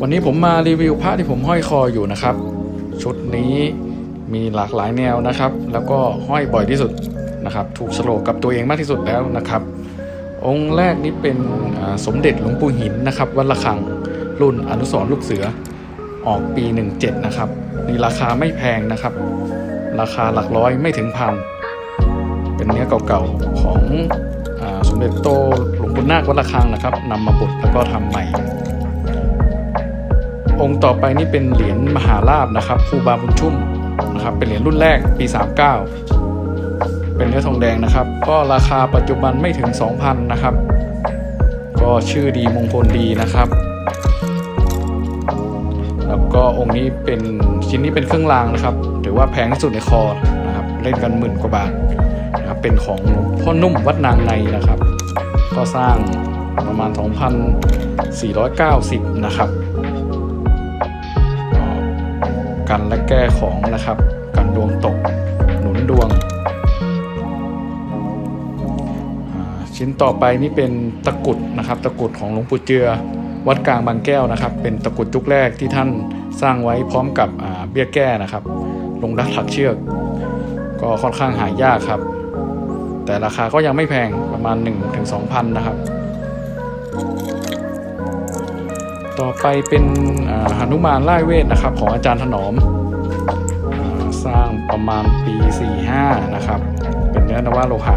วันนี้ผมมารีวิวพระที่ผมห้อยคออยู่นะครับ ชุดนี้มีหลากหลายแนวนะครับ แล้วก็ห้อยบ่อยที่สุดนะครับ ถูกโฉลกกับตัวเองมากที่สุดแล้วนะครับ องค์แรกนี้เป็นสมเด็จหลวงปู่หินนะครับวัดระฆังรุ่นอนุสรลูกเสือออกปี 17 นะครับนี่ราคาไม่แพงนะครับ ราคาหลักร้อยไม่ถึงพันเป็นเนื้อเก่าๆของอสมเด็จโตหลวงปู่นาควัดระฆังนะครับนำมาบดแล้วก็ทำใหม่ องค์ต่อไปนี่เป็นเหรียญมหาลาบนะครับครูบาบุญชุ่มนะครับเป็นเหรียญรุ่นแรกปี 39 เป็นเนื้อทองแดงนะครับ ก็ราคาปัจจุบันไม่ถึง 2,000 นะครับ ก็ชื่อดีมงคลดีนะครับ แล้วก็องค์นี้เป็นชิ้นนี้เป็นเครื่องรางนะครับถือว่าแพงที่สุดในคอนะครับเล่นกันหมื่นกว่าบาทนะครับเป็นของหลวงพ่อนุ่มวัดนางในนะครับ ก็สร้างประมาณ 2,490 นะครับ กันและแก้ของนะครับ กันดวงตก หนุนดวง ชิ้นต่อไปนี่เป็นตะกุดนะครับตะกุดของหลวงปู่เจือวัดกลางบางแก้วนะครับ เป็นตะกุดยุคแรกที่ท่านสร้างไว้พร้อมกับเบี้ยแก้นะครับ ลงดักถักเชือก ก็ค่อนข้างหายากครับ แต่ราคาก็ยังไม่แพงประมาณ 1-2,000 นะครับ ต่อไปเป็นหนุมานไล่เวทนะครับ ของอาจารย์ถนอมอสร้างประมาณปี 45 นะครับ เป็นเนื้อนวโลหะ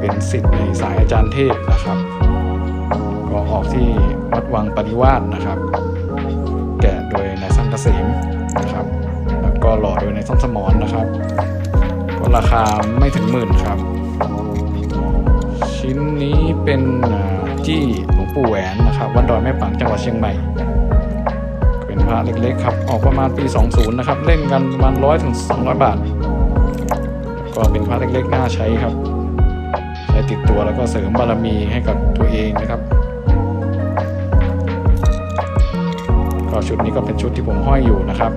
เป็นสิทธิ์ในสายอาจารย์เทพนะครับ ก็ออกที่วัดวังปริวาสนะครับ แกะโดยนายสังเกษมนะครับ แล้วก็หล่อโดยนายส้มสมอนนะครับ ก็ราคาไม่ถึงหมื่นครับ ชิ้นนี้เป็นอ่า จี้หลวงปู่แหวนนะครับวัดดอยแม่ปังจังหวัดเชียงใหม่ เป็นพระเล็กๆครับออกประมาณปี 20 นะครับ เล่นกันประมาณ100ถึง200บาท ก็เป็นพระเล็กๆน่าใช้ครับใช้ติดตัวแล้วก็เสริมบารมีให้กับตัวเองนะครับ ก็ชุดนี้ก็เป็นชุดที่ผมห้อยอยู่นะครับ